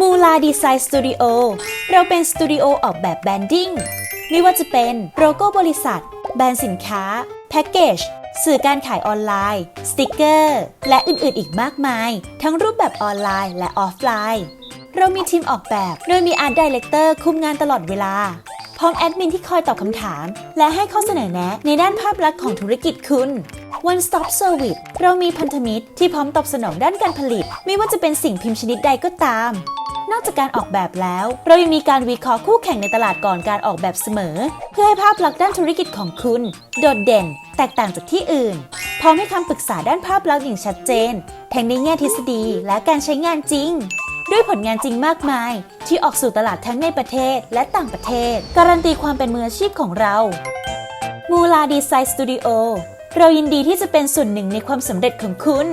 มูลาดีไซน์สตูดิโอเราเป็นสตูดิโอออกแบบแบรนดิ้งไม่ว่าจะเป็นโลโก้บริษัท แบรนด์สินค้า แพ็กเกจ สื่อการขายออนไลน์ สติกเกอร์ และอื่นๆ อีกมากมาย ทั้งรูปแบบออนไลน์และออฟไลน์ เรามีทีมออกแบบ โดยมีอาร์ตดีเลกเตอร์คุมงานตลอดเวลา พร้อมแอดมินที่คอยตอบคำถาม และให้ข้อเสนอแนะในด้านภาพลักษณ์ของธุรกิจคุณ One Stop Service เรามีพันธมิตรที่พร้อมตอบสนองด้านการผลิต ไม่ว่าจะเป็นสิ่งพิมพ์ชนิดใดก็ตาม นอกจากการออกแบบแล้ว เรายังมีการวิเคราะห์คู่แข่งในตลาดก่อนการออกแบบเสมอ เพื่อให้ภาพลักษณ์ด้านธุรกิจของคุณ โดดเด่น แตกต่างจากที่อื่น พร้อมให้คำปรึกษาด้านภาพลักษณ์อย่างชัดเจนทั้งในแง่ทฤษฎีและการใช้งานจริงด้วยผลงานจริงมากมาย ที่ออกสู่ตลาดทั้งในประเทศและต่างประเทศ การันตีความเป็นมืออาชีพของเรา มูลาดีไซน์สตูดิโอ เรายินดีที่จะเป็นส่วนหนึ่งในความสำเร็จของคุณ